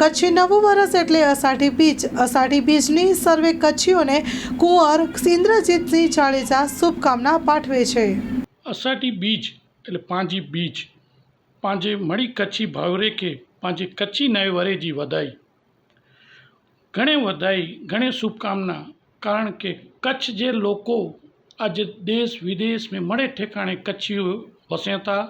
કચ્છી નવું વરસ એટલે અષાઢી બીજ. અષાઢી બીજની સર્વે કચ્છીઓને કુંવર ઇન્દ્રજીતસિંહ જાડેજા શુભકામના પાઠવે છે. અષાઢી બીજ એટલે પાંજી બીજ. પાંજે મળી કચ્છી ભાવરે કે પાંજે કચ્છી નય વરેજી વધાઈ. ઘણે વધાઈ, ઘણે શુભકામના. કારણ કે કચ્છ જે લોકો આજે દેશ વિદેશ में મળે ઠેકાણે કચ્છીઓ વસ્યા હતા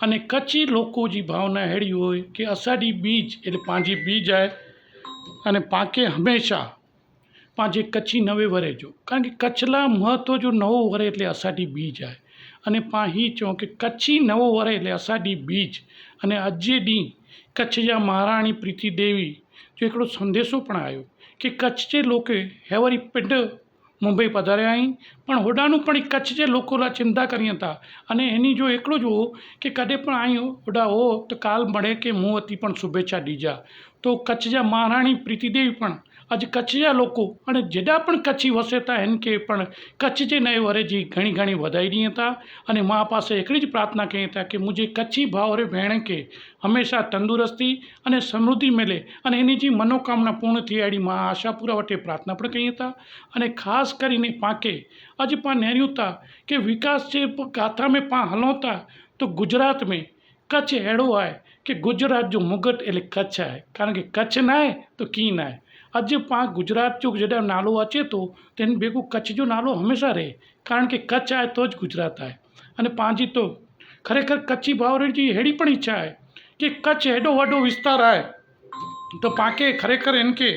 અને કચ્છી લોકો જે ભાવના હેડી હોય કે અષાઢી બીજ એટલે પાંજી બીજ આવે અને પાકે હંમેશા પાંચે કચ્છી નવે વરે જો. કારણ કે કચ્છલા મહત્ત્વ જો નવો વરે એટલે અષાઢી બીજ આવે. અને પાહી ચો કે કચ્છી નવો વરે એટલે અષાઢી બીજ. અને અજે ડી કચ્છ જા મહારાણી પ્રીતિ દેવી જો એકડો સંદેશો પણ આવ્યો કે કચ્છ જે લોકે હેવરી પિંડ મુંબઈ પધાર્યા અહીં પણ હોડાનું પણ એક કચ્છ જે લોકો ચિંતા કરી હતા. અને એની જો એકલું જુઓ કે કદે પણ અહીં હોડા હો તો કાલ મળે કે મું હતી પણ શુભેચ્છા દીજા. તો કચ્છજા મહારાણી પ્રીતિદેવી પણ, આજે કચ્છજા લોકો અને જેડા પણ કચ્છી વસેતા એન કે પણ કચ્છ જે નય વરેજી ઘણી ઘણી વધાઈ રહી હતા અને મા પાસે એકડી જ પ્રાર્થના કરી હતા કે મુજે કચ્છી ભાવરે ભેણે કે હંમેશા તંદુરસ્તી અને સમૃદ્ધિ મળે અને એની જે મનોકામના પૂર્ણ થઈ આડી મા આશા પૂરા વટે પ્રાર્થના પણ કરી હતા. અને ખાસ કરીને પાકે આજે પા નેર્યુતા કે વિકાસ જે ગાથા મેં પા હલોતા તો ગુજરાત મેં કચ્છ અહેड़ो आहे કે ગુજરાત જો મુગટ એટલે કચ્છ આય કારણ કે કચ્છ ના આય તો કી ના આય આજે પાંચ ગુજરાત જો જેટા નાલો વાંચે તો તેને ભેગું કચ્છ જો નાલો હંમેશા રહે. કારણ કે કચ્છ આય તો જ ગુજરાત આય. અને પાંચી તો ખરેખર કચ્છી ભાવરેજી હેડી પણ ઈચ્છા આય કે કચ્છ હેડો વડો વિસ્તાર આય. તો પાકે ખરેખર એનકે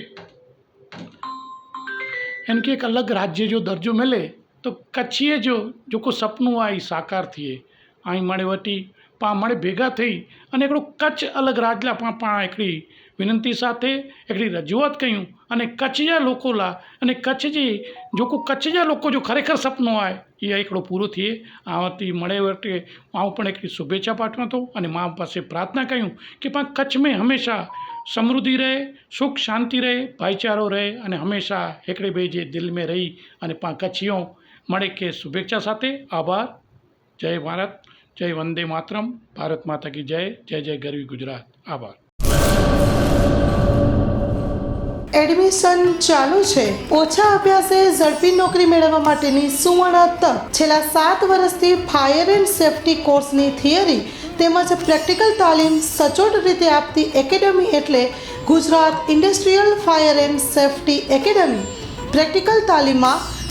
એનકે એક અલગ રાજ્ય જો દરજ્જો મળે તો કચ્છીએ જો જેકો સપનું આ સાકાર થઈએ અહીં મળે વટી પામણે ભેગા થઈ અને એકડું કચ્છ અલગ રાજલા પણ એકડી વિનંતી સાથે એકડી રજૂઆત કહ્યું અને કચ્છજા લોકોલા અને કચ્છજી જો કોઈ કચ્છજા લોકો જો ખરેખર સપનું આવે એ એકડો પૂરો થઈએ આવતી મળે વટે આવું પણ એકડી શુભેચ્છા પાઠવું હતો અને મા પાસે પ્રાર્થના કહ્યું કે પણ કચ્છ મેં હંમેશા સમૃદ્ધિ રહે, સુખ શાંતિ રહે, ભાઈચારો રહે અને હંમેશા એકડે બે જે દિલમાં રહી અને પા કચ્છીઓ મળે કે શુભેચ્છા સાથે. આભાર. જય ભારત. જય વંદે માતરમ. ભારત માતા કી જય. જય જય ગરવી ગુજરાત. આભાર. એડમિશન ચાલુ છે. ઓછા અભ્યાસે ઝડપી નોકરી મેળવવા માટેની સુવર્ણ તક. છેલ્લા સાત વર્ષથી ફાયર એન્ડ સેફટી કોર્સની થિયરી તેમજ પ્રેક્ટિકલ તાલીમ સચોટ રીતે આપતી એકેડમી એટલે Gujarat industrial fire and safety academy. Practical તાલીમમાં